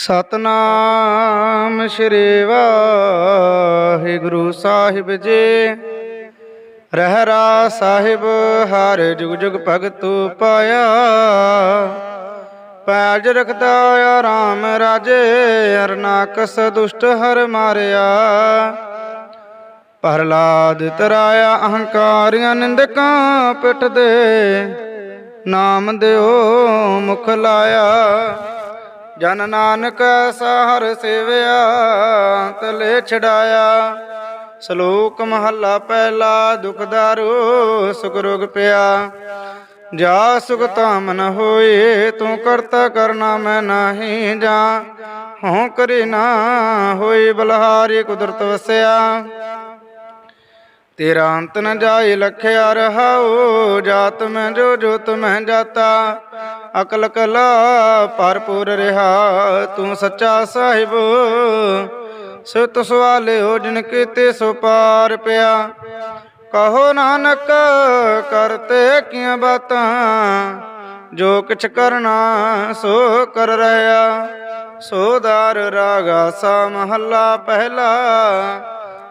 ਸਤਨਾਮ ਸ਼੍ਰੀ ਵਾਹਿਗੁਰੂ ਸਾਹਿਬ ਜੀ। ਰਹਿਰਾ ਸਾਹਿਬ, ਹਰ ਜੁਗ ਜੁਗ ਭਗਤੂ ਪਾਇਆ। ਪੈਜ ਰਖਦਾ ਆਰਾਮ ਰਾਜੇ, ਅਰਨਾਕਸ ਦੁਸ਼ਟ ਹਰ ਮਾਰਿਆ। ਪ੍ਰਹਲਾਦ ਤਰਾਇਆ, ਅਹੰਕਾਰੀਆਂ ਨਿੰਦਕਾਂ ਪਿੱਠ ਦੇ ਨਾਮ ਦਿਓ ਮੁਖ ਲਾਇਆ। ਜਨ ਨਾਨਕ ਸਹਰ ਸੇਵਿਆ, ਤਲੇ ਛਡਾਇਆ। ਸ਼ਲੋਕ ਮਹੱਲਾ ਪਹਿਲਾ ਦੁਖਦਾਰੂ ਸੁਖ ਰੋਗ ਪਿਆ। ਜਾ ਸੁਖ ਤਾਮਨ ਹੋਏ, ਤੂੰ ਕਰਤਾ ਕਰਨਾ ਮੈਂ ਨਾਹੀ ਜਾ। ਹਉ ਕਰੇ ਨਾ ਹੋਏ ਬਲਹਾਰੀ ਕੁਦਰਤ ਵਸਿਆ। ਤੇਰਾ ਅੰਤ ਨ ਜਾਏ ਲਖਿਆ ਰਹਾਉ, ਜਾਤ ਮੈਂ ਜੋ ਜੋਤ ਮੈਂ ਜਾਤਾ। ਅਕਲ ਕਲਾ ਭਰਪੂਰ ਰਹਾ, ਤੂੰ ਸੱਚਾ ਸਾਹਿਬ। ਸਤ ਸਵਾਲੇ ਹੋ ਜਿਨ ਕੀਤੇ ਸੋ ਪਾਰ ਪਿਆ। ਕਹੋ ਨਾਨਕ, ਕਰਤੇ ਕੀਆਂ ਬਾਤਾਂ? ਜੋ ਕਿਛ ਕਰਨਾ, ਸੋ ਕਰ ਰਹਾ। ਸੋਦਾਰ ਰਾਗਾ ਸਾ ਮਹੱਲਾ ਪਹਿਲਾ।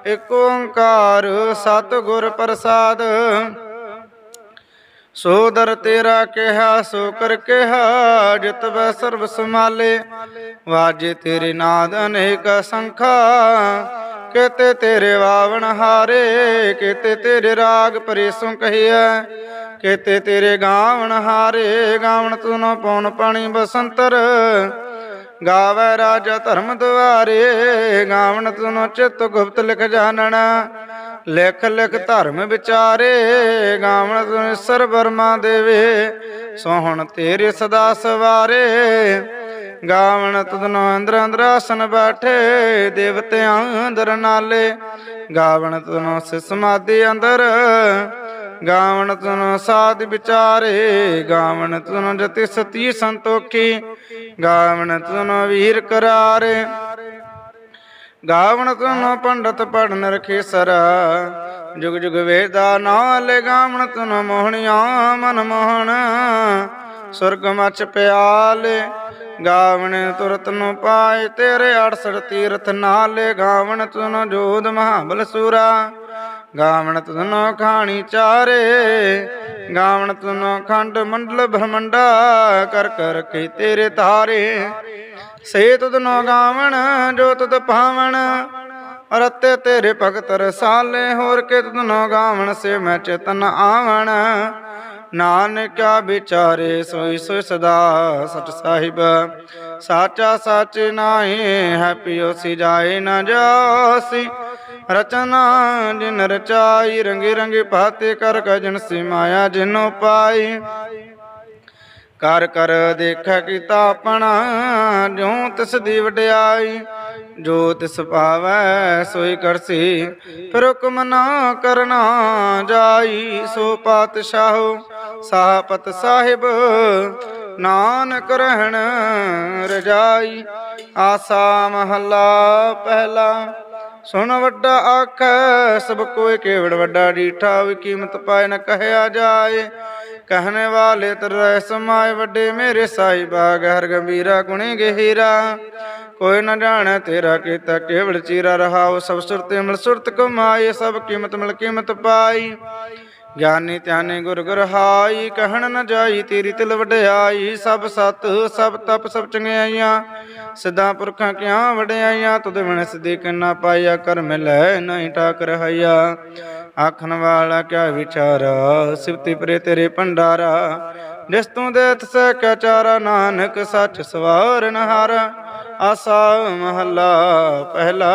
ਇਕ ਓੰਕਾਰ ਸਤਿਗੁਰ ਪ੍ਰਸਾਦ। ਸੋ ਦਰ ਤੇਰਾ ਕਿਹਾ ਸੋ ਕਰ ਕਿਹਾ, ਜਿਤ ਵੈ ਸਰਬ ਸਮਾਲੇ ਵਾਜੇ ਤੇਰੇ ਨਾਦ ਅਨੇਕ ਸੰਖਾ, ਕੇਤੇ ਤੇਰੇ ਵਾਵਣ ਹਾਰੇ, ਕਿਤੇ ਤੇਰੇ ਰਾਗ ਪਰੇਸੋਂ ਕਹੀਐ, ਕੇਤੇ ਤੇਰੇ ਗਾਵਣ ਹਾਰੇ, ਗਾਵਣ ਤੂੰ ਪਉਣ ਪਾਣੀ ਬਸੰਤਰ। ਗਾਵੇ ਰਾਜਾ ਧਰਮ ਦੁਆਰੇ, ਗਾਵਣ ਤੁਨੋ ਚਿਤ ਗੁਪਤ ਲਿਖ ਜਾਣਨ। ਲਿਖ ਲਿਖ ਧਰਮ ਵਿਚਾਰੇ, ਗਾਵਣ ਤੁਨ ਸਰ ਬਰਮਾ ਦੇਵੇ। ਸੋਹਣ ਤੇਰੇ ਸਦਾ ਸਵਾਰੇ, ਗਾਵਣ ਤੁਧਨੋ ਅੰਦਰ ਅੰਦਰ ਆਸਨ ਬੈਠੇ, ਦੇਵਤਿਆਂ ਅੰਦਰ ਨਾਲੇ। ਗਾਵਣ ਤੁਨੋ ਸਮਾਧੀ ਅੰਦਰ, ਗਾਵਣ ਤੁਨ ਸਾਧ ਵਿਚਾਰੇ, ਗਾਵਣ ਤੁਨ ਜਤੀ ਸਤੀ ਸੰਤੋਖੀ, ਗਾਵਣ ਤੁਨ ਵੀਰ ਕਰਾਰੇ। ਗਾਵਣ ਤੁਨ ਪੰਡਤ ਪੜਨ ਰਖੇ ਸਰ ਜੁਗ ਜੁਗ ਵੇਦਾ ਨਾਲੇ ਗਾਵਣ ਤੁਨ ਮੋਹਣਿਆ ਮਨ ਮੋਹਣ। ਸੁਰਗ ਮਚ ਪਿਆਲੇ, ਗਾਵਣ ਤੁਰਤ ਨੂੰ ਪਾਏ ਤੇਰੇ 68 ਤੀਰਥ ਨਾਲੇ। ਗਾਵਣ ਤੁਨ ਜੋਧ ਮਹਾਬਲ ਸੂਰਾ, ਗਾਵਣ ਤੁਨੋ ਖਾਣੀ ਚਾਰੇ। ਗਾਵਣ ਤੁਨੋ ਖੰਡ ਮੰਡਲ ਬ੍ਰਹਮੰਡਾ, ਕਰ ਕਰ ਕੇ ਤੇਰੇ ਤਾਰੇ। ਸੇ ਤੁਧਨੋ ਗਾਵਣ, ਜੋ ਤੁਧ ਭਾਵਣ ਰਤੇ ਤੇਰੇ ਭਗਤ ਰਸਾਲੇ, ਹੋਰ ਕੇ ਤੁਧਨੋ ਗਾਵਣ, ਸੇ ਮੈਂ ਚੇਤਨ ਆਵਣ। ਨਾਨਕਿਆ ਵਿਚਾਰੇ ਸੋਈ ਸੋਈ ਸਦਾ ਸਚ ਸਾਹਿਬ। ਸਾਚਾ ਸਚ ਨਾਹੀ ਹੈ ਪਿਓ ਸੀ ਜਾਏ ਨਾ ਜਾਸੀ। ਰਚਨਾ ਜਿਨ ਰਚਾਈ, ਰੰਗੇ ਰੰਗੇ ਭਾਤੇ ਕਰ ਕਜਨ ਸੀ ਮਾਇਆ ਜਿਨੋ ਪਾਈ। ਕਰ ਕਰ ਦੇਖੈ ਕੀਤਾ ਆਪਣਾ ਜੋ ਤਿਸ ਦੀ ਵਡਿਆਈ। ਜੋ ਤਿਸ ਪਾਵੈ ਸੋਈ ਕਰਸੀ, ਫਿਰ ਹੁਕਮ ਨਾ ਕਰਨਾ ਜਾਈ। ਸੋ ਪਾਤਸ਼ਾਹੋ, ਸਾਹਪਤ ਸਾਹਿਬ, ਨਾਨਕ ਰਹਿਣ ਰਜਾਈ। ਆਸਾ ਮਹੱਲਾ ਪਹਿਲਾ, ਸੁਣ ਵੱਡਾ ਆਖੈ, ਸਭ ਕੋਇ ਕੇਵੜ ਵੱਡਾ ਡੀਠਾ, ਵੀ ਕੀਮਤ ਪਾਏ ਨ ਕਹਿਆ ਜਾਏ। ਕਹਨੇ ਵਾਲੇ ਤਰ ਸਮਾਏ ਵੱਡੇ ਮੇਰੇ ਸਾਹਿਬਾ ਗਹਿਰ ਗੰਭੀਰਾ ਗੁਣੀ ਗਹੀਰਾ। ਕੋਈ ਨ ਜਾਣੈ ਤੇਰਾ ਕੀਤਾ ਕੇਵੜ ਚੀਰਾ ਰਹਾਉ, ਸਭ ਸੁਰਤੇ ਮਿਲ ਸੁਰਤ ਕਮਾਏ, ਸਭ ਕੀਮਤ ਮਿਲ ਕੀਮਤ ਪਾਈ। ਗਿਆਨੀ ਧਿਆਨੀ ਗੁਰ ਗੁਰ ਹਾਈ, ਕਹਿਣ ਨ ਜਾਈ ਤੇਰੀ ਤਿਲ ਵਡਿਆਈ, ਸਭ ਸਤ, ਸਭ ਤਪ, ਸਭ ਚੰਗਿਆਈਆਂ। ਸਿੱਧਾ ਪੁਰਖਾਂ ਕਿਆਂ ਵਡਿਆਈਆਂ, ਤੁਧ ਬਿਨ ਸਿੱਧੀ ਕਿਨਾ ਪਾਇਆ ਕਰ ਮਿਲੈ ਨਹੀਂ ਠਾਕ ਰਹਾਇਆ ਆਖਣ ਵਾਲਾ ਕਿਆ ਵਿਚਾਰਾ ਸਿਫਤੀ ਪਰੇ ਤੇਰੇ ਭੰਡਾਰਾ। ਜਿਸ ਤੂੰ ਦੇਤ ਸਕੈ ਚਾਰਾ, ਨਾਨਕ ਸੱਚ ਸਵਾਰਨ ਹਾਰ ਆਸਾ ਮਹੱਲਾ ਪਹਿਲਾ।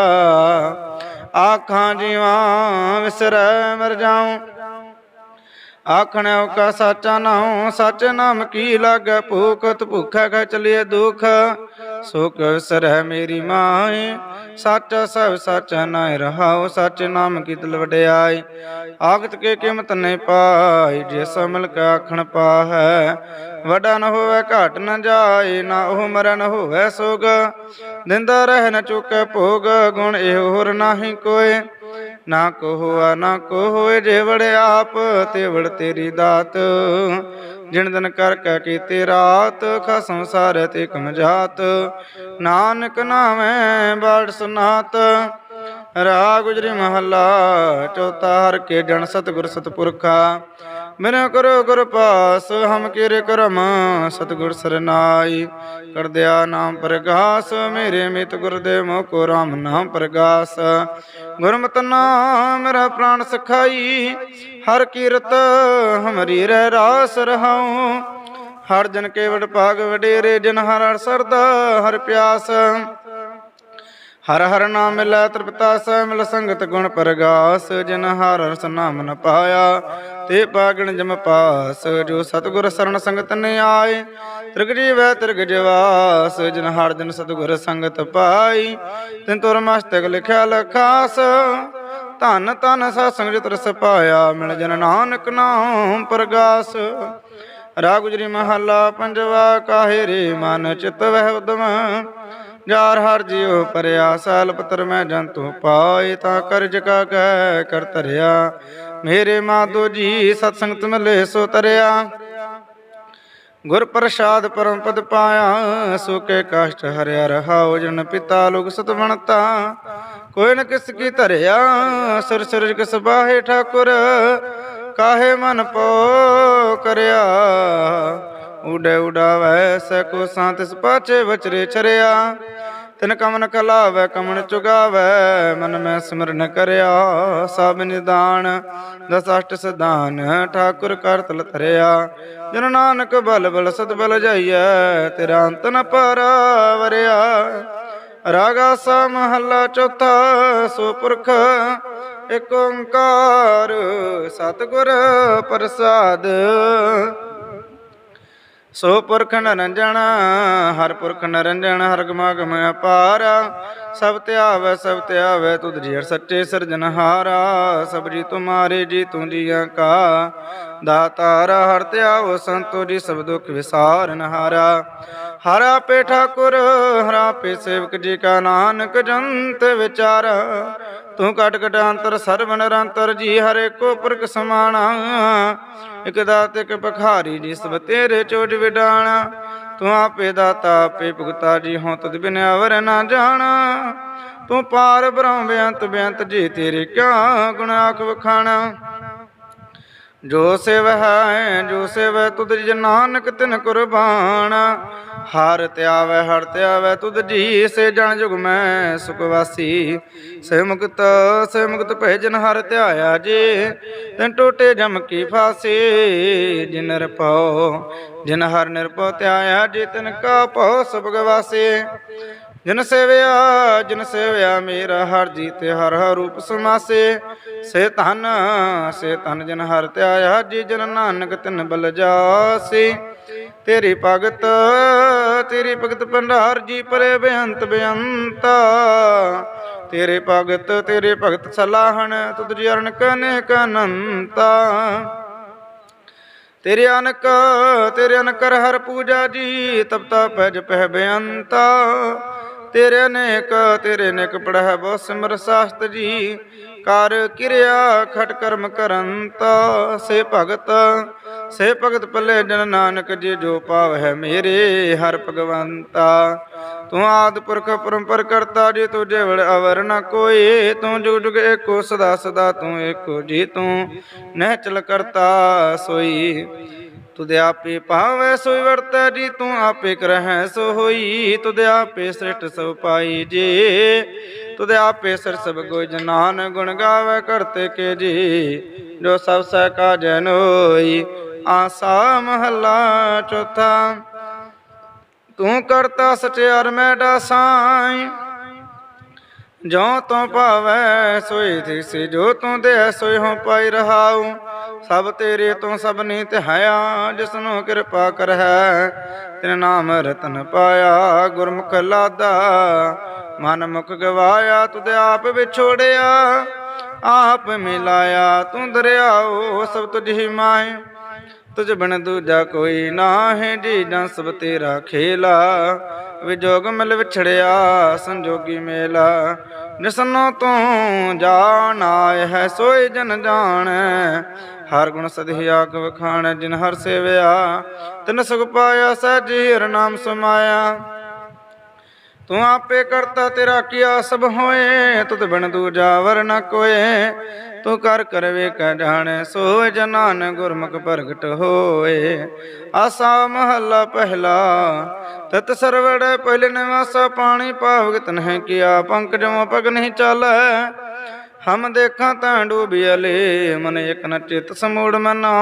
ਆਖਾਂ ਜੀਵਾਂ ਵਿਸਰੈ ਮਰ ਜਾਉ। ਆਖਣਿਓ ਕਾ ਸਾਚਾ ਨਾਉ, ਸੱਚ ਨਾਮ ਕੀ ਲਾਗੈ? ਭੂਖਤ ਭੁਖੈ ਖੈ ਚਲਿਏ ਦੁਖ। ਸੁਖ ਸਰਹਿ ਮੇਰੀ ਮਾਏ ਸੱਚ ਸਭ ਸੱਚ ਨਾਇ ਰਹਾਉ, ਸੱਚ ਨਾਮ ਕੀ ਵਡਿਆਈ। ਆਗਤ ਕੇ ਕੀਮਤ ਨਹੀਂ ਪਾਈ, ਜੇ ਸਮਲ ਕਾ ਆਖਣ ਪਾਹੈ। ਵਡਾ ਨ ਹੋਵੇ, ਘਾਟ ਨ ਜਾਏ ਨਾ ਉਹ ਮਰਨ ਹੋਵੇ ਸੋਗ। ਦਿੰਦਾ ਰਹਿ ਨ ਚੁਕੇ ਭੋਗ, ਗੁਣ ਇਹ ਹੋਰ ਨਾਹੀ ਕੋਏ ਨਾ ਕੋ ਹੋਆ ਨਾ ਕੋ ਹੋਏ ਜੇ ਵੜ ਆਪ, ਤੇ ਵੜ ਤੇਰੀ ਦਾਤ। ਜਿਨ ਦਿਨ ਕਰ ਕੈ ਕੀਤੀ ਰਾਤ ਖਸਮ ਸਾਰੇ ਤੇ ਕਮਜਾਤ ਨਾਨਕ ਨਾਮੈ ਬੜ ਸੁਨਾਤ ਰਾਗ ਗੁਜਰੀ ਮਹੱਲਾ ਚੌਥਾ ਹਰ ਕੇ ਜਨ ਸਤਿਗੁਰ ਸਤਿਪੁਰਖਾ। ਬਿਨ ਕਰੋ ਗੁਰ ਪਾਸ ਹਮ ਕਿਰ ਕਰਮ, ਸਤਿਗੁਰ ਸਰਨਾਈ। ਕਰ ਦਿਆ ਨਾਮ ਪ੍ਰਗਾਸ, ਮੇਰੇ ਮਿਤ ਗੁਰਦੇਵ ਮੋ ਕੋ ਰਾਮ ਨਾਮ ਪ੍ਰਗਾਸ। ਗੁਰਮਤਿ ਨਾਮ ਮੇਰਾ ਪ੍ਰਾਨ ਸਖਾਈ, ਹਰ ਕੀਰਤ ਹਮਰੀ ਰਹਿ ਰਾਸ ਰਹਾਉ। ਹਰ ਜਨ ਕੇ ਵਡ ਭਾਗ ਵਡੇਰੇ, ਜਨ ਹਰ ਸਰਦਾ, ਹਰ ਪਿਆਸ। ਹਰ ਹਰ ਨਾਮ ਮਿਲੈ ਤ੍ਰਿਪਤਾ ਸਹਿ ਮਿਲ ਸੰਗਤ ਗੁਣ ਪ੍ਰਗਾਸ, ਜਿਨ ਹਰ ਰਸ ਨਾਮ ਨ ਪਾਇਆ, ਤੇ ਪਾਗਣ ਜਮ ਪਾਸ, ਜੋ ਸਤਿਗੁਰ ਸਰਣ ਸੰਗਤ ਨੇ ਆਏ। ਤ੍ਰਿਗ ਜੀਵੈ ਤ੍ਰਿਗ ਜਵਾਸ, ਜਿਨ ਹਰ ਦਿਨ ਸਤਿਗੁਰ ਸੰਗਤ ਪਾਈ। ਤਿਨ ਤੁਰ ਮਸਤਕ ਲਿਖਿਆ ਲਖਾਸ, ਧਨ ਧਨ ਸਾ ਸੰਗਤ ਰਸ ਪਾਇਆ, ਮਿਲ ਜਨ ਨਾਨਕ ਨਾਮ ਪ੍ਰਗਾਸ। ਰਾਗ ਗੁਜਰੀ ਮਹੱਲਾ ਪੰਜਵਾ, ਕਾਹੇ ਰੇ ਮਨ ਚਿਤ ਵਹਿ ਉਦਮ ਜਾਰ ਹਰ ਜਿਉ ਪਰਿਆ, ਸਾਲ ਪਤਰ ਮੈਂ ਜੰਤੂ ਪਾਏ, ਤਾਂ ਕਰਜ ਕਾ ਕਹਿ ਕਰ ਧਰਿਆ। ਮੇਰੇ ਮਾਧੋ ਜੀ ਸਤ ਸੰਗਤ ਮਿਲੇ ਸੋ ਤਰਿਆ। ਗੁਰ ਪ੍ਰਸਾਦ ਪਰਮ ਪਦ ਪਾਇਆ ਸੁਕੇ ਕਸ਼ਟ ਹਰਿਆ ਰਹਾਉ, ਜਨ ਪਿਤਾ ਲੋਕ ਸਤ ਕੋਈ ਨ ਕਿਸ ਕੀ ਧਰਿਆ, ਸੁਰ ਸੁਰਜ ਕਿਸ ਬਾਹੇ ਠਾਕੁਰ, ਕਾਹੇ ਮਨ ਪੋ ਕਰਿਆ। ਉਡੇ ਉਡਾਵੈ ਸਕੋ ਸੰਤ ਪਾਛੇ ਵਚਰੇ ਚਰਿਆ ਤਿਨ ਕਮਨ ਕਲਾਵੈ, ਕਮਨ ਚੁਗਾਵੈ, ਮਨ ਮੈਂ ਸਿਮਰਨ ਕਰਿਆ। ਸਭ ਨਿਦਾਨ, ਦਸ ਅਸ਼ਟ ਸਦਾਨ ਠਾਕੁਰ ਕਰ ਤਲ ਧਰਿਆ। ਜਨ ਨਾਨਕ ਬਲ ਬਲ ਸਤ ਬਲ ਜਾਈਐ, ਤੇਰਾ ਅੰਤ ਨ ਪਰਵਰਿਆ। ਰਾਗਾ ਸਾ ਮਹੱਲਾ ਚੌਥਾ, ਸੋ ਪੁਰਖ ਏਕ ਓੰਕਾਰ, ਸਤਿਗੁਰ ਪ੍ਰਸਾਦ। ਸੋ ਪੁਰਖ ਨਰੰਜਣ, ਹਰ ਪੁਰਖ ਨਰੰਜਣ ਹਰ ਗਮਾ ਗਮ ਅਪਾਰ। ਸਭ ਧਿਆਵੈ ਸਭ ਧਿਆਵੈ ਤੁਧ ਜੀ ਹਰ ਸੱਚੇ ਸਿਰਜਨਹਾਰਾ ਸਭ ਜੀ ਤੁਮਾਰੇ, ਜੀ ਤੂੰ ਜੀਆਂ ਕਾ ਦਾਤਾਰ ਹਰ ਧਿਆਵ ਸੰਤੋ ਜੀ ਸਭ ਦੁਖ ਵਿਸਾਰਨ ਹਰਾ ਪੇ ਠਾਕੁਰ, ਹਰਾ ਪੇ ਸੇਵਕ ਜੀ ਕਾ ਨਾਨਕ, ਜੰਤ ਵਿਚਾਰ। ਤੂੰ ਕਟ ਕਟ ਅੰਤਰ ਸਰਵ ਨਿਰੰਤਰ ਜੀ, ਹਰੇ ਕੋ ਪੁਰਖ ਸਮਾਣਾ। ਇਕ ਦਾਤ, ਇਕ ਭਖਾਰੀ ਜੀ, ਸਭ ਤੇਰੇ ਚੋਜ ਵਿਡਾਣਾ। ਤੂੰ ਆਪੇ ਦਾਤਾ, ਆਪੇ ਭੁਗਤਾ ਜੀ ਹੋਂ ਤਦ ਬਿਨ ਅਵਰ ਨਾ ਜਾਣਾ। ਤੂੰ ਪਾਰ ਬ੍ਰਹਮ ਬੇਅੰਤ ਬੇਅੰਤ ਜੀ, ਤੇਰੇ ਕਿਆ ਗੁਣ ਆਖ ਵਖਾਣਾ। ਜੋ ਸਿਵ ਹੈ, ਜੋ ਸਿਵ ਤੁਧ ਜੀ ਨਾਨਕ ਤਿਨ ਕੁਰਬਾਨ। ਹਰ ਧਿਆਵੈ ਹਰ ਧਿਆਵੈ ਤੁਧ ਜੀ ਸੇ ਜਨ ਜੁਗ ਮੈਂ ਸੁਖ ਵਾਸੀ। ਸੇ ਮੁਕਤ ਸੇ ਮੁਕਤ ਭੈ ਜਨ ਹਰ ਧਿਆਇਆ ਜੀ। ਤਿਨ ਟੋਟੇ ਜਮ ਕੀ ਫਾਸੀ, ਜਿਨ ਰਪਉ, ਜਿਨ ਹਰ ਨਿਰਪਉ ਧਿਆਇਆ ਜੀ, ਤਿਨ ਕਾ ਭਉ ਸੁਭਗ ਵਾਸੀ। ਜਿਨ ਸੇਵਿਆ ਜਿਨ ਸੇਵਿਆ ਮੇਰਾ ਹਰ ਜੀਤੇ ਹਰ ਹਰ ਰੂਪ ਸਮਾਸੇ। ਸੇ ਧਨ ਸੇ ਧਨ ਜਿਨ ਹਰ ਧਿਆਇਆ, ਜੀ ਜਨ ਨਾਨਕ ਤਿਨ ਬਲ ਜਾਸੀ। ਤੇਰੀ ਭਗਤ ਤੇਰੀ ਭਗਤ ਭੰਡਾਰ ਜੀ ਪਰੇ ਬੇਅੰਤ ਬੇਅੰਤਾ। ਤੇਰੇ ਭਗਤ ਤੇਰੇ ਭਗਤ ਸਲਾਹਣ, ਤੁਧ ਜੀ ਅਰਨ ਕਨੇ ਕਨੰਤਾ ਤੇਰੇ ਅਨਕ, ਤੇਰੇ ਅਨਕਰ ਹਰ ਪੂਜਾ ਜੀ ਤਬ ਤਾ ਭਜ ਪਹਿ ਬੇਅੰਤਾ। ਤੇਰੇ ਅਨੇਕ ਤੇਰੇ ਅਨੇਕ ਪੜਹਿ ਬਹੁ ਸਿਮਰ ਸਾਸਤ ਜੀ। ਕਰ ਕਿਰਿਆ ਖਟ ਕਰਮ ਕਰੰਤ, ਸੇ ਭਗਤ ਸੇ ਭਗਤ ਪੱਲੇ ਜਨ ਨਾਨਕ ਜੀ ਜੋ ਪਾਵ ਹੈ ਮੇਰੇ ਹਰ ਭਗਵੰਤਾ। ਤੂੰ ਆਦ ਪੁਰਖ ਪਰੰਪਰ ਕਰਤਾ ਜੀ, ਤੁਝੇ ਵੜ ਅਵਰ ਨ ਕੋਈ। ਤੂੰ ਜੁਗ ਜੁਗ ਏਕੋ ਸਦਾ ਸਦਾ ਤੂੰ ਏਕੋ ਜੀ ਤੂੰ। ਨਹਿ ਚਲ ਕਰਤਾ ਸੋਈ। ਤੁਧ ਆਪੇ ਭਾਵੈ ਸੋਈ ਵਰਤੈ ਜੀ, ਤੂੰ ਆਪੇ ਕਰਹਿ ਸੋ ਹੋਈ। ਤੁਧ ਆਪੇ ਸ੍ਰਿਸ਼ਟ ਸਭ ਪਾਈ ਜੀ। ਤੁਧ ਆਪੇ ਸਰ ਸਭ ਗੋਇ ਜਨਾਨ ਗੁਣ ਗਾਵੇ ਕਰਤੇ ਕੇ ਜੀ। ਜੋ ਸਭ ਸਹਿ ਕਾ ਜਨੋਈ ਆਸਾ ਮਹੱਲਾ ਚੌਥਾ। ਤੂੰ ਕਰਤਾ ਸਚਿਆਰ ਮੈਂ ਸਾਈ ਜੋ ਤੂੰ ਭਾਵੈ ਸੋਈ ਥਿਸੀ, ਜੋ ਤੂੰ ਦੇ ਸੋਈ ਹੋ ਪਾਈ ਰਹਾਉ। ਸਭ ਤੇਰੇ ਤੋਂ ਸਭ ਨੀ ਧਿਆਇਆ ਜਿਸ ਨੂੰ ਕਿਰਪਾ ਕਰਹਿ। ਤਿਨ ਨਾਮ ਰਤਨ ਪਾਇਆ, ਗੁਰਮੁਖ ਲਾਦਾ। ਮਨ ਮੁਖ ਗਵਾਇਆ, ਤੁਧ ਆਪ ਵਿਛੋੜਿਆ। ਆਪ ਮਿਲਾਇਆ, ਤੂੰ ਦਰਿਆਓ, ਸਭ ਤੁਝ ਹੀ ਮਾਏ ਤੁਝ ਬਿਨ ਦੂਜਾ ਕੋਈ ਨਾਹੀਂ ਜੀ ਜਾਂ ਸਭ ਤੇਰਾ ਖੇਲਾ। ਵਿਜੋਗ ਮਿਲ ਵਿਛੜਿਆ, ਸੰਜੋਗੀ ਮੇਲਾ। ਜਿਸਨੋ ਤੂੰ ਜਾਣ ਆਏ ਹੈ ਸੋਈ ਜਨ ਜਾਣੈ। ਹਰ ਗੁਣ ਸਦਹਿ ਆਖ ਵਖਾਣ, ਜਿਨ ਹਰ ਸੇਵਿਆ। ਤਿਨ ਸੁਖ ਪਾਇਆ ਸਹਿਜੀ ਹਰ ਨਾਮ ਸਮਾਇਆ। ਤੂੰ ਆਪੇ ਕਰਤਾ ਤੇਰਾ ਕੀਆ ਸਭ ਹੋਏ, ਤੁਧ ਬਿਨ ਦੂਜਾ ਵਰ ਨ ਕੋਏ। ਤੂੰ ਕਰ ਕਰ ਵੇਖ ਜਾਣੈ ਸੋਇ ਜਨਾਨ ਗੁਰਮੁਖ ਪ੍ਰਗਟ ਹੋਏ। ਆਸਾ ਮਹੱਲਾ ਪਹਿਲਾ, ਤਤ ਸਰਵੜ ਪਹਿਲੇ ਨਿਵਾਸਾ ਪਾਣੀ ਪਾਵਗ ਤਨਹਿ ਕੀਆ ਪੰਕਜਮ ਪਗ ਨਹੀਂ ਚਾਲੈ। ਹਮ ਦੇਖਾਂ ਤਾਂ ਡੂਬਿਆਲੇ ਮਨ ਇਕ ਨ ਚਿਤ ਸਮੂੜ ਮਨਾ।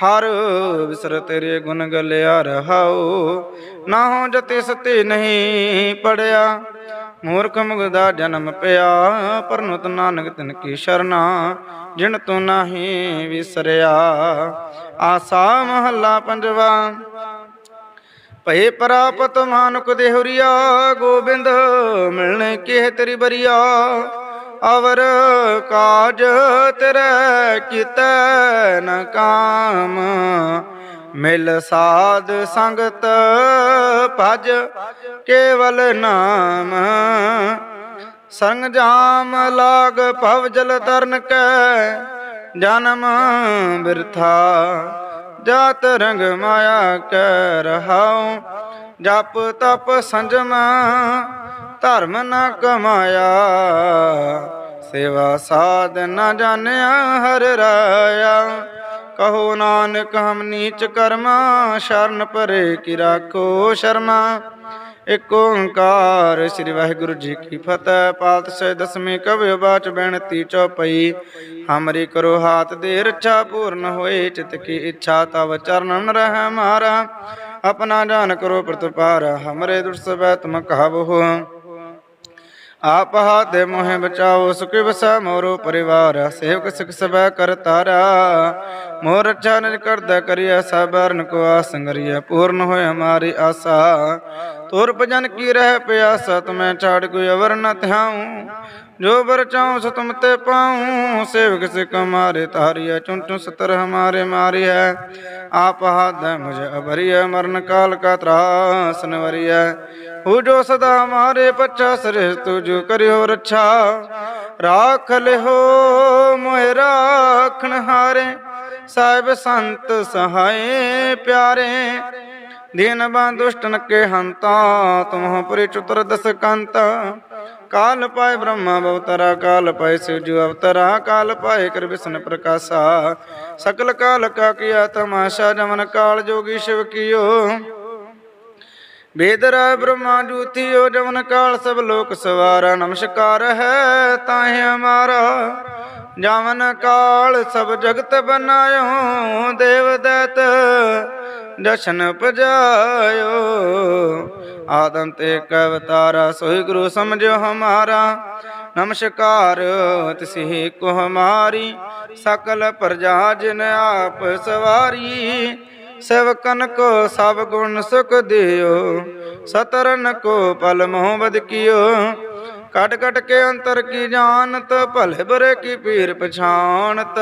ਹਰ ਵਿਸਰ ਤੇਰੇ ਗੁਣ ਗਲਿਆ ਰਹਾਉ। ਨਾ ਹੋ ਜਤੇ ਸਤੇ ਨਹੀਂ ਪੜਿਆ। ਮੂਰਖ ਮੁਗਦਾ ਜਨਮ ਪਿਆ। ਪਰਨੁਤ ਨਾਨਕ ਤਿਨ ਕੀ ਸ਼ਰਨਾ, ਜਿਨ ਤੂੰ ਨਾਹੀ ਵਿਸਰਿਆ। ਆਸਾ ਮਹੱਲਾ ਪੰਜਵਾ, ਭਏ ਪ੍ਰਾਪਤ ਮਾਨੁਕ ਦੇਹੁਰੀਆ। ਗੋਬਿੰਦ ਮਿਲਣੇ ਕਿਹ ਤੇਰੀ ਬਰੀਆ। ਅਵਰ ਕਾਜ ਤੇਰੇ ਕੀਤੈ ਨ ਕਾਮ। ਮਿਲ ਸਾਧ ਸੰਗਤ ਭਜ ਕੇਵਲ ਨਾਮ। ਸੰਗ ਜਾਮ ਲਾਗ ਭਵ ਜਲ ਤਰਨ ਕੈ ਜਨਮ ਬਿਰਥਾ। ਜਾਤ ਰੰਗ ਮਾਇਆ ਕੈ ਰਹਾਉ ਜਪ ਤਪ ਸੰਜਮ ਧਰਮ ਨਾ ਕਮਾਇਆ, ਸੇਵਾ ਸਾਧ ਨਾ ਜਾਣਿਆ ਹਰ ਰਾਇਆ। ਕਹੋ ਨਾਨਕ, ਹਮ ਨੀਚ ਕਰਮਾ, ਸ਼ਰਨ ਪਰੇ ਕੀ ਰਾਖੋ ਸ਼ਰਮਾ। ਇਕ ਓੰਕਾਰ, ਸ੍ਰੀ ਵਾਹਿਗੁਰੂ ਜੀ ਕੀ ਫਤਿਹ। ਪਾਤਸ਼ਾਹ ਦਸਵੇਂ ਕਵਿ ਬਾਚ ਬੇਨਤੀ ਚੌਪਈ। ਹਮਰੀ ਕਰੋ ਹਾਥ ਦੇ ਰੱਛਾ, ਪੂਰਨ ਹੋਏ, ਚਿਤ ਕੀ ਇੱਛਾ, ਤਵ ਚਰਨ ਰਹਿ ਮਾਰਾ। ਆਪਣਾ ਜਾਨ ਕਰੋ ਪ੍ਰਤਪਾਰ ਹਮਰੇ ਦੁਰ ਤੁਮ ਕਹਾਵੋ ਆਪ ਹਾਤੇ ਮੋਹਿ ਬਚਾਓ, ਸੁਖ ਵਸੈ ਮੋਰੋ ਪਰਿਵਾਰ, ਸੇਵਕ ਸਿਖ ਸਬੈ ਕਰ ਤਾਰਾ। ਮੋਰ ਰੱਛਾ ਨਿਜ ਕਰਦਾ ਕਰਿਆ ਸਬਰਨ ਕੋ ਆਸੰਗਰੀਆ ਪੂਰਨ ਹੋਏ ਹਮਾਰੀ ਆਸਾ। ਤੋਰ ਭਜਨ ਕੀ ਰਹਿ ਪਿਆਸਾ, ਤੁਮੈ ਛਾੜ ਕੋਈ ਅਵਰ ਨ ਧਿਆਉ। ਜੋ ਬਰ ਚਾਉ ਤੇ ਪਾਉ, ਸੇਵਕ ਸਿਖ ਹਮਾਰੇ ਤਾਰਿਆ ਚੁਨ ਸਤਰ ਹਮਾਰੇ ਮਾਰੀ ਹੈ ਆਪ ਹਾਦ ਮੁਝ ਅਬਰੀਆ ਮਰਨ ਕਾਲ ਕਾ ਤਰਾਸ ਨਵਰੀਆ ਹੋ ਜੋ ਸਦਾ ਹਮਾਰੇ ਪੱਛਾ ਸਰੇ ਤੁਜ ਕਰਿਓ ਰੱਛਾ। ਰਾਖ ਲਿਓ ਮੋਹਿ ਰਾਖਣ ਹਾਰੇ। ਸਾਹਿਬ ਸੰਤ ਸਹਾਏ ਪਿਆਰੇ। ਦੀਨ ਬਾਂ ਕੇ ਹੰਤਾ, ਤੁਮਹ ਪੁਰੀ ਚੁਤਰ ਦਸ ਕੰਤ ਕਾਲ ਪਾਏ ਬ੍ਰਹਮਾ ਬਵਤਰਾ ਕਾਲ ਪਾਏ ਸਿਵਜੂ ਅਵਤਾਰਾ, ਕਾਲ ਪਾਏ ਕਰ ਵਿਸ਼ਨ ਪ੍ਰਕਾਸ਼ਾ। ਸਕਲ ਕਾਲ ਕਾ ਕੀਆ ਤਮਾਸ਼ਾ, ਜਮਨ ਕਾਲ ਜੋਗੀ ਸ਼ਿਵ ਕੀਓ। ਬੇਦਰਾ ਬ੍ਰਹਮਾ ਜੂਤੀਓ ਜਮਨ ਕਾਲ ਸਭ ਲੋਕ ਸਵਾਰਾ, ਨਮਸਕਾਰ ਹੈ ਤਾਹੇ ਹਮਾਰਾ ਜਮਨ ਕਾਲ ਸਭ ਜਗਤ ਬਨਾਇਓ, ਦੇਵ ਦੈਤ ਜਸ਼ਨ ਪਜਾਇਓ ਆਦਮ ਤੇ ਕਵਤਾਰਾ ਸੋਈ ਗੁਰੂ ਸਮਝੋ ਹਮਾਰਾ। ਨਮਸਕਾਰ, ਤਿਸਹੀ ਕੋ ਹਮਾਰੀ। ਸਕਲ ਪ੍ਰਜਾ ਜਿਨ ਆਪ ਸਵਾਰੀ। ਸੇਵਕਨ ਕੋ ਸਭ ਗੁਣ ਸੁਖ ਦਿਓ। ਸਤਰਨ ਕੋ ਪਲ ਮੋਹ ਬਦ ਕਟ ਕਟ ਕੇ ਅੰਤਰ ਕੀ ਜਾਣਤ, ਭਲੇ ਬੁਰੇ ਕੀ ਪੀਰ ਪਛਾਣਤ।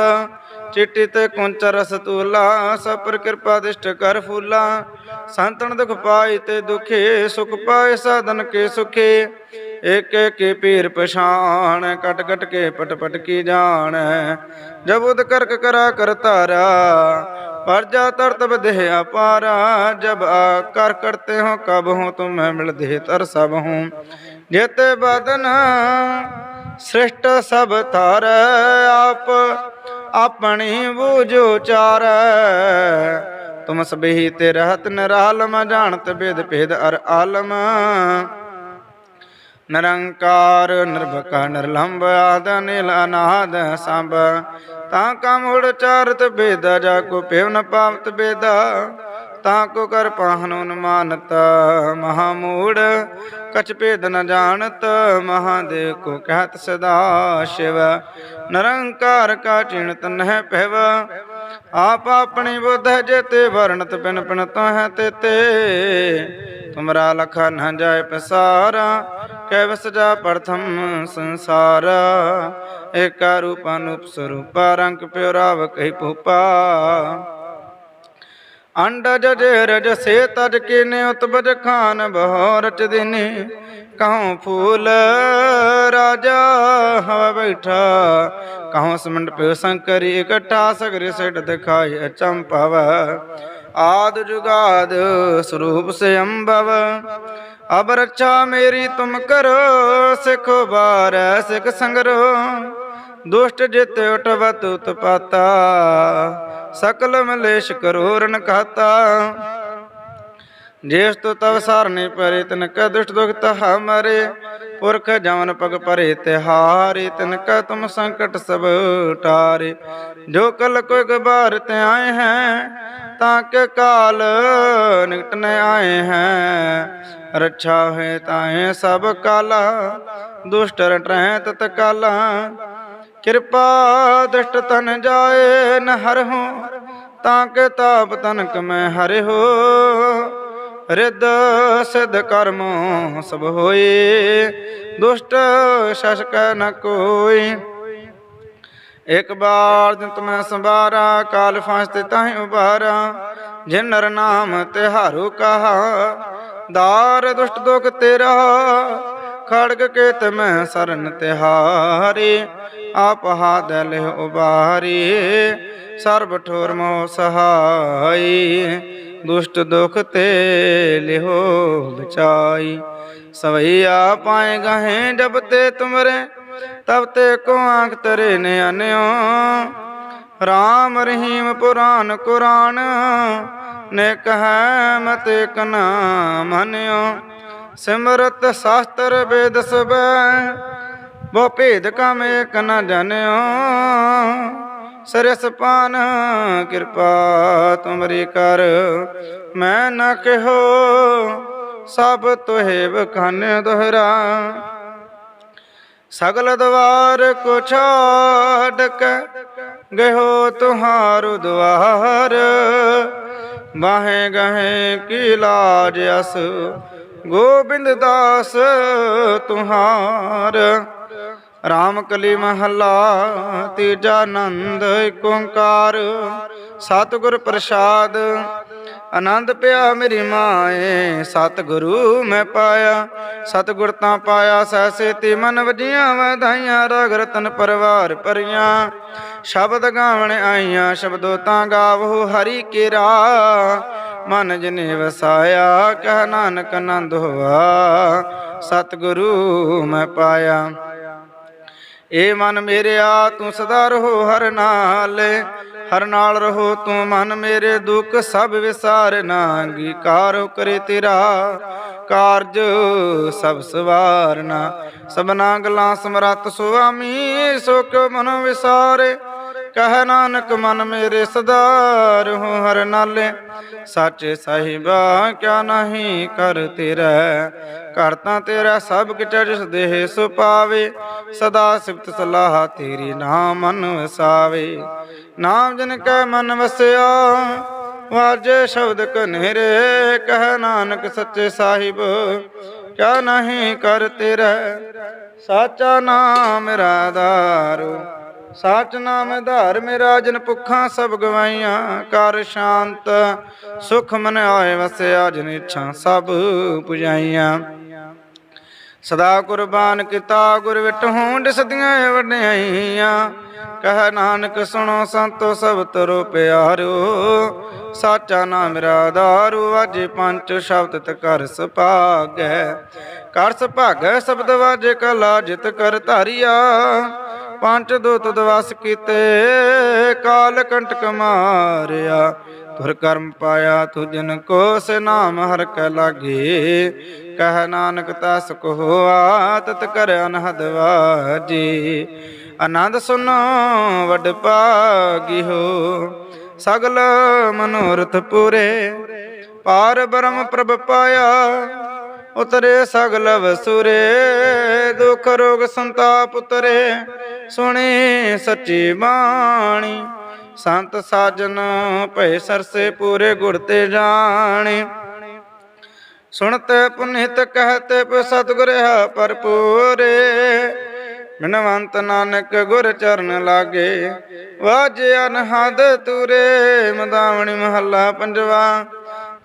ਚਿੱਟੀ ਤੇ ਕੁੰਚ ਰਸ ਤੂਲਾ, ਸਭ ਪਰ ਕਿਰਪਾ ਦਿਸ਼ਟ ਕਰ ਫੂਲਾ। ਸੰਤਨ ਦੁਖ ਪਾਈ ਤੇ ਦੁਖੇ, ਸੁਖ ਪਾਏ ਸਾਧਨ ਕੇ ਸੁਖੇ। ਇਕ ਇਕ ਪੀਰ ਪਛਾਣ, ਕਟ ਕਟ ਕੇ ਪਟ ਪਟ ਕੀ ਜਾਣ। ਜਬੁਦ ਕਰਕ ਕਰਾ ਕਰ ਤਾਰਾ ਪਰਜਾ ਤਰਤ ਬਦਹਿ ਅਪਾਰਾ ਜਬ ਆ ਕਰ ਕਰਤੇ ਹੋ ਕਬ ਹੋ, ਤੁਮ ਮਿਲਦੇ ਤਰ ਸਭ ਹੂੰ। ਜੇਤੇ ਬਦਨ ਸ੍ਰਿਸ਼ਟ ਸਭ ਤਾਰ ਆਪ ਆਪਣੀ ਬੂਝੋ ਚਾਰ। ਤੁਮ ਸਬਹੀ ਤੇ ਰਹਤ ਨਿਰਾਲਮ, ਜਾਣਤ ਬੇਦ ਭੇਦ ਅਰ ਆਲਮ। ਨਿਰੰਕਾਰ, ਨਿਰਭਕ ਨਿਰਲੰਭ ਆਦ, ਨਿਲ, ਅਨਾਦ, ਸੰਭ। ਤਾਂ ਕਮ ਚਾਰਤ ਬੇਦ, ਜਾ ਕੋ ਪੇਵ ਨ ਬੇਦਾ। ਤਾਂ ਕੋ ਕਰ ਪਾਹਨੁ ਨ ਮਾਨਤ ਮਹਾ ਮੂੜ, ਕਛ ਭੇਦ ਨ ਜਾਣਤ ਮਹਾਦੇਵ ਕੋ ਕਹਿਤ ਸਦਾ ਸ਼ਿਵ। ਨਿਰੰਕਾਰ ਕਾ ਚਿਣਤ ਨਹਿ ਪਹਿਵ ਆਪ ਆਪਣੀ ਬੁੱਧ ਜੇਤੇ ਵਰਣਤ ਪਿਨ ਪਿਨ ਤਹ ਤੇਤੇ। ਤੁਮਰਾ ਲਖਾ ਨ ਜਾਏ ਪਸਾਰਾ ਕੈ ਵਸ ਜਾ ਪ੍ਰਥਮ ਸੰਸਾਰ। ਏਕਾ ਰੂਪਾ ਨੂਪ ਸਰੂਪਾ ਰੰਗ ਪਿਓ ਰਾਵ ਕਹੀ ਭੂਪਾ। ਅੰਡਜ ਜੇ ਰਜ ਸੇ ਤਜ ਕੀਨੇ ਉਤਬਜ ਖਾਨ ਬਹੁ ਰਚ ਦਿਨੇ ਕਹਉ ਫੂਲ ਰਾਜਾ ਹਵਾ ਬੈਠਾ। ਕਹਉ ਸਮੰਡ ਪਿਓ ਸੰਕਰੀ ਇਕੱਠਾ, ਸਗਰੇ ਸਿਟ ਦਿਖਾਈ ਅਚੰਪਵ ਆਦ ਜੁਗਾਦ ਸਰੂਪ ਸੇ ਅੰਬਵ। ਅਬ ਰੱਛਾ ਮੇਰੀ ਤੁਮ ਕਰੋ, ਸਿਖ ਬਾਰ ਸਿਖ ਸੰਗਰੋ। ਦੁਸ਼ਟ ਜਿਤ ਉਟਵਤ ਉਤਪਾਤਾ। ਸਕਲ ਮਲੇਸ਼ ਕਰੋਰਨ ਖਾਤਾ ਜੇਸ ਤੋ ਤਵ ਸਾਰਨੇ ਪਰੇ ਤਨ ਕੈ ਦੁਸ਼ਟ ਦੁਖ ਤਹ ਮਰੇ ਪੁਰਖ ਜਮਨ ਪਗ ਪਰੇ ਤਿਹਾਰੇ ਤਨ ਕੈ ਤੁਮ ਸੰਕਟ ਸਭ ਟਾਰੇ ਜੋ ਕਲ ਕੋਈ ਗਬਾਰ ਤੇ ਆਏ ਹੈ, ਤਾਂ ਕੇ ਕਾਲ ਨਿਕਟ ਨ ਆਏ ਹੈ। ਰੱਛਾ ਹੈ ਤਾਏ ਸਭ ਕਾਲਾ, ਦੁਸ਼ਟ ਰਟਹਿ ਤਤ ਕਾਲਾ ਕਿਰਪਾ ਦ੍ਰਿਸ਼ਟ ਤਨ ਜਾਏ ਨ ਹਰਹੁ ਤਾਂ ਕੇ ਤਾਪ ਤਨਕ ਮੈਂ ਹਰਿ ਹੋ ਰਿੱਧ ਸਿਧ ਕਰਮ ਸਭ ਹੋਏ, ਦੁਸ਼ਟ ਸ਼ਸ਼ਕ ਨ ਕੋਈ। ਇਕ ਬਾਰ ਜਿਨ ਤੁਮੈ ਸੰਭਾਰਾ, ਕਾਲ ਫਾਂਸ ਤੇ ਤਾਹੀ ਉਬਾਰਾ ਜਿਨ ਨਰ ਨਾਮ ਤਿਹਾਰੂ ਕਹਾ। ਦਾਰ ਦੁਸ਼ਟ ਦੁਖ ਤੇਰਾ ਖੜਗ ਕੇ ਤਮੈ ਸਰਨ ਤਿਹਾਰੇ, ਆਪ ਹਾਦਲ ਲਿਹ ਉਬਾਰੀ। ਸਰਬ ਠੋਰ ਮੋ ਸਹਾਈ, ਦੁਸ਼ਟ ਦੁਖ ਤੇ ਲਿਹੋ ਬਚਾਈ। ਸਵਈਆ ਪਾਏ ਗਹੇ ਜਬ ਤੇ ਤੁਮਰੇ, ਤਬ ਤੇ ਕੋ ਆਂਖ ਤਰੇ ਨੇ ਅਨਿਓ। ਰਾਮ ਰਹੀਮ ਪੁਰਾਨ ਕੁਰਾਨ ਨੇ ਕਹੈ ਮਤੇ ਕਨਾ ਮਨਿਓ ਸਿਮਰਤ ਸ਼ਾਸਤਰ ਵੇਦ ਸਬੈ ਬੋ ਭੇਦ ਕਮ ਏਕ ਨ ਜਾਣਿਓ। ਸਰਸ ਪਾਨ ਕਿਰਪਾ ਤੁਮਰੀ ਕਰ, ਮੈਂ ਨਾ ਕਹਿਓ, ਸਭ ਤੋਹਿ ਬਖਾਨ ਦੋਹਰਾ। ਸਗਲ ਦਵਾਰ ਕੋ ਛਾੜ ਕੇ ਗਇਓ ਤੁਹਾਰੂ ਦਵਾਰ ਬਾਹੇ ਗਹੇ ਕੀ ਲਾਜ ਅਸ ਗੋਬਿੰਦ ਦਾਸ ਤੁਹਾਰ। ਰਾਮ ਕਲੀ ਮਹੱਲਾ, ਤੀਜਾ ਆਨੰਦ ਏਕ ਓੰਕਾਰ। ਸਤਿਗੁਰ ਪ੍ਰਸਾਦ, ਆਨੰਦ ਪਿਆ ਮੇਰੀ ਮਾਏ। ਸਤਿਗੁਰੂ ਮੈਂ ਪਾਇਆ, ਸਤਿਗੁਰ ਤਾਂ ਪਾਇਆ ਸੈਸੇ ਤੇ ਮਨ ਵਜੀਆਂ ਵਧਾਈਆਂ ਰਗ ਰਤਨ ਪਰਵਾਰ ਪਰੀਆਂ ਸ਼ਬਦ ਗਾਵਣ ਆਈਆਂ, ਸ਼ਬਦੋ ਤਾਂ ਗਾਵੋ ਹਰੀ ਕੇਰਾ। ਮਨ ਜਨੇ ਵਸਾਇਆ, ਕਹਿ ਨਾਨਕ ਆਨੰਦ ਹੋਆ। ਸਤਿਗੁਰੂ ਮੈਂ ਪਾਇਆ। ਏ ਮਨ ਮੇਰਿਆ, ਤੂੰ ਸਦਾ ਰਹੋ ਹਰ ਨਾਲ। ਹਰ ਨਾਲ ਰਹੋ ਤੂੰ ਮਨ ਮੇਰੇ ਦੁੱਖ, ਸਭ ਵਿਸਾਰ ਨਾ ਅੰਗੀਕਾਰ ਕਰੇ ਤੇਰਾ। ਕਾਰਜ ਸਭ ਸਵਾਰਨਾ। ਸਭਨਾ ਗਲਾਂ ਸਮਰਤ ਸੁਆਮੀ, ਸੁਖ ਕਿਉ ਮਨ ਵਿਸਾਰੇ। ਕਹ ਨਾਨਕ ਮਨ ਮੇਰੇ ਸਦਾਰ ਰਹੋ ਹਰ ਨਾਲੇ, ਸਾਚੇ ਸਾਹਿਬਾ ਕਿਆ ਨਹੀਂ ਕਰ ਤੇਰਾ ਕਰਤਾ ਤੇਰਾ ਸਭ ਕਿਛ ਜਿਸ ਦੇਹ ਸੁ ਪਾਵੇ, ਸਦਾ ਸਿਫਤ ਸਲਾਹ ਤੇਰੀ ਨਾਮ ਮਨ ਵਸਾਵੇ ਨਾਮ ਜਿਨ ਕੈ ਮਨ ਵਸਿਆ, ਵਾਜੇ ਸ਼ਬਦ ਕਨੇਰੇ ਕਹਿ ਨਾਨਕ ਸੱਚੇ ਸਾਹਿਬ ਕਿਆ ਨਹੀਂ ਕਰ ਤੇਰਾ, ਸਾਚਾ ਨਾਮ ਮੇਰਾ ਸਾਚ ਨਾਮ ਧਾਰ ਮੇਰਾ ਜਨ ਭੁੱਖਾਂ ਸਭ ਗਵਾਈਆਂ, ਕਰ ਸ਼ਾਂਤ। ਸੁਖ ਮਨ ਆਏ ਵਸਿਆ, ਜਨ ਇੱਛਾ ਸਭ ਪੁਜਾਈਆਂ। ਸਦਾ ਕੁਰਬਾਨ ਕੀਤਾ, ਗੁਰ ਵਿਟ ਹੋਂਡ ਸਦੀਆਂ ਵਡਿਆਈਆਂ। ਕਹ ਨਾਨਕ ਸੁਣੋ ਸੰਤੋ ਸਭ ਤਰੋ ਪਿਆਰੋ। ਸਾਚਾ ਨਾਮ ਮੇਰਾ ਆਧਾਰੂ ਵਾਜੇ ਪੰਜ ਸ਼ਬਦ ਤ ਕਰ ਸੁਭਾਗੈ। ਕਰ ਸੁਭਾਗੈ ਸ਼ਬਦ ਵਾਜੇ ਕਲਾ ਜਿਤ ਕਰ ਧਾਰਿਆ। ਪੰਜ ਦੁਤ ਦਵਸ ਕੀਤੇ, ਕਾਲ ਕੰਟਕ ਮਾਰਿਆ। ਤੁਰ ਕਰਮ ਪਾਇਆ ਤੁਜਨ ਕੋ, ਸੇ ਨਾਮ ਹਰ ਕੈ ਲਾਗੇ। ਕਹ ਨਾਨਕ ਤਸ ਕੋ ਹੋਆ, ਤਤ ਕਰ ਅਨਹਦ ਵਾਜੀ। ਆਨੰਦ ਸੁਨੋ, ਵਡ ਭਾਗੀ ਹੋ। ਸਗਲ ਮਨੋਰਥ ਪੂਰੇ, ਪਾਰ ਬ੍ਰਹਮ ਪ੍ਰਭ ਪਾਇਆ। ਉਤਰੇ ਸਗਲ ਵਸੁਰੇ ਦੁਖ ਰੋਗ ਸੰਤਾਪ ਉਤਰੇ, ਸੁਣੀ ਸੱਚੀ ਬਾਣੀ। ਸੰਤ ਸਾਜਨ ਭਏ ਸਰਸੇ ਪੂਰੇ ਗੁਰ ਤੇ ਜਾਣੇ। ਸੁਣਤੇ ਪੁਨੀਤ ਕਹਤੇ ਪ ਸਤਿਗੁਰ ਹੈ ਭਰਪੂਰੇ ਬਿਨਵੰਤ ਨਾਨਕ ਗੁਰ ਚਰਨ ਲਾਗੇ ਵਾਜੇ ਅਨਹਦ ਤੂਰੇ। ਮਦਾਵਣੀ ਮਹੱਲਾ ਪੰਜਵਾ।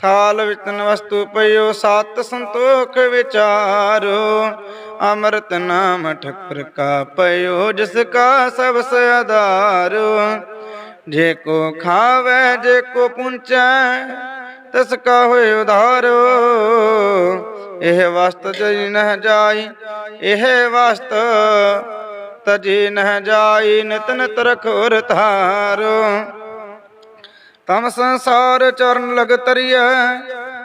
ਖਾਲ ਵਿਤਨ ਵਸਤੂ ਪਈਓ, ਸਤ ਸੰਤੋਖ ਵਿਚਾਰੋ। ਅੰਮ੍ਰਿਤ ਨਾਮ ਠਕਰ ਕਾ ਪਈਓ, ਜਿਸ ਕਾ ਸਭ ਸੇ ਆਧਾਰੋ। ਜੇ ਕੋ ਖਾਵੇ, ਜੇ ਕੋ ਪੁੰਚੈ, ਤਿਸ ਕਾ ਹੋਏ ਉਧਾਰੋ। ਇਹ ਵਸਤ ਜਈ ਨਹ ਜਾਈ, ਇਹ ਵਸਤ ਤਜੀ ਨਹ ਜਾਈ, ਨਿਤ ਨਿਤ ਰਖੋਰ ਧਾਰੋ। ਤਮ ਸੰਸਾਰ ਚਰਨ ਲਗ ਤਰੀਐ,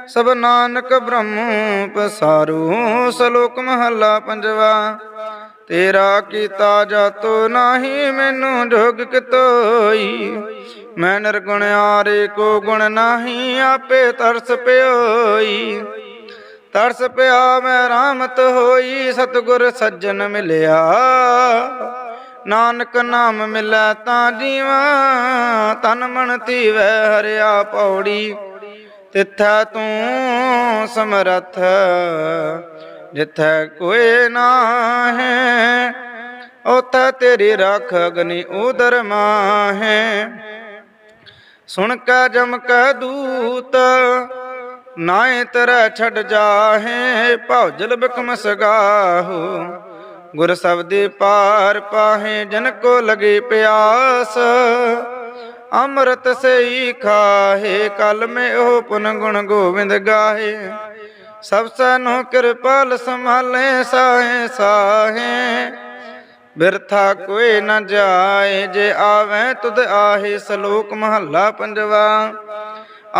ਸਭ ਨਾਨਕ ਬ੍ਰਹਮ ਪਸਾਰੂ, ਸਲੋਕ ਮਹੱਲਾ ਪੰਜਵਾ। ਤੇਰਾ ਕੀਤਾ ਜਾਤੋ ਨਾਹੀ ਮੈਨੂੰ ਜੋਗ ਕਿਤੋਈ, ਮੈਂ ਨਿਰਗੁਣ ਆਰੇ ਕੋ ਗੁਣ ਨਾਹੀ ਆਪੇ ਤਰਸ ਪਿਓਈ। ਤਰਸ ਪਿਆ ਮੈਂ ਰਾਮਤ ਹੋਈ, ਸਤਗੁਰ ਸੱਜਣ ਮਿਲਿਆ। ਨਾਨਕ ਨਾਮ ਮਿਲੈ ਤਾਂ ਜੀਵਾ, ਤਨ ਮਨ ਧੀਵੈ ਹਰਿਆ ਪੌੜੀ। ਤਿੱਥੈ ਤੂੰ ਸਮਰਥ, ਜਿੱਥੈ ਕੋਈ ਨਾਹੀ ਉਥੈ ਤੇਰੀ ਰੱਖ ਅਗਨੀ ਉਦਰ ਮਾਹੇ। ਸੁਣ ਕੇ ਜਮ ਕੈ ਦੂਤ ਨਾਏ ਤੇਰਾ ਛੱਡ ਜਾਹੇ ਭੌਜਲ ਬਿਕਮ ਸਗਾਹੋ ਗੁਰ ਸਬਦੇ ਪਾਰ ਪਾਹੇ ਜਨ ਕੋ ਲਗੇ ਪਿਆਸ, ਅੰਮ੍ਰਿਤ ਸਈ ਖਾਹੇ, ਕਲ ਮੇ ਉਹ ਪੁਨ ਗੁਣ ਗੋਬਿੰਦ ਗਾਹੇ। ਸਭ ਸਨੋ ਕਿਰਪਾਲ ਸੰਭਾਲੇ, ਸਾਹੇ ਸਾਹੇ। ਬਿਰਥਾ ਕੋਈ ਨ ਜਾਏ, ਜੇ ਆਵੇਂ ਤੁਧ ਆਹੇ, ਸਲੋਕ ਮਹੱਲਾ ਪੰਜਵਾ।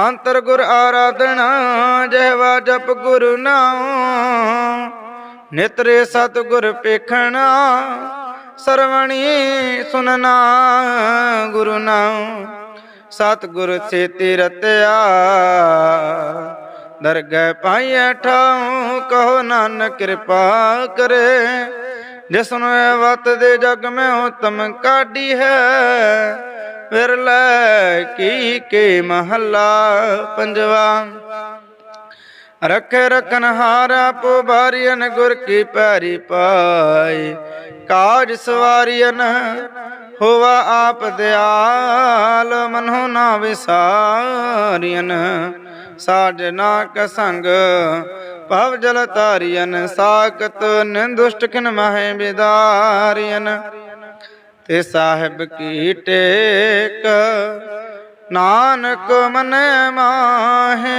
ਅੰਤਰ ਗੁਰ ਆਰਾਧਨਾ, ਜਹਵਾ ਜਪ ਗੁਰੂ ਨਾਮ ਨਿਤਰੇ ਸਤ ਗੁਰ ਪੇਖਣਾ, ਸਰਵਣੀ ਸੁਨਨਾ, ਗੁਰੂ ਨਾਮ ਸਤ ਗੁਰ ਸੇਤੀ ਰਤਿਆ, ਦਰਗਹਿ ਪਾਈਐ ਠਾਉ, ਕਹੋ ਨਾਨਕ ਕਿਰਪਾ ਕਰੇ। ਜਿਸਨੂੰ ਇਹ ਵਤ ਦੇ ਜਗ ਮੈਂ ਉਤਮ ਕਾਢੀ ਹੈ, ਵਿਰਲੇ ਕੀ ਕੇ ਮਹੱਲਾ ਪੰਜਵਾ। ਰਖੇ ਰਖਨ ਹਾਰਾ ਪੋ ਬਾਰੀਨ ਗੁਰ ਕੀ ਪੈਰੀ ਪਾਈ। ਕਾਜ ਸਵਾਰੀਨ ਹੋਵਾ ਆਪ ਦਿਆਲ ਮਨੋ ਨਾ ਵਿਸਾਰੀਨ ਸਾਜਨਾ ਕ ਸੰਗ ਭਵ ਜਲ ਤਾਰੀਨ ਸਾਖਤ ਨਿੰਦੁਸ਼ਟ ਖਿਨ ਮਹਿ ਬਿਦਾਰੀਨ ਤੇ ਸਾਹਿਬ ਕੀ ਟੇਕ, ਨਾਨਕ ਮਨ ਮਾਹੇ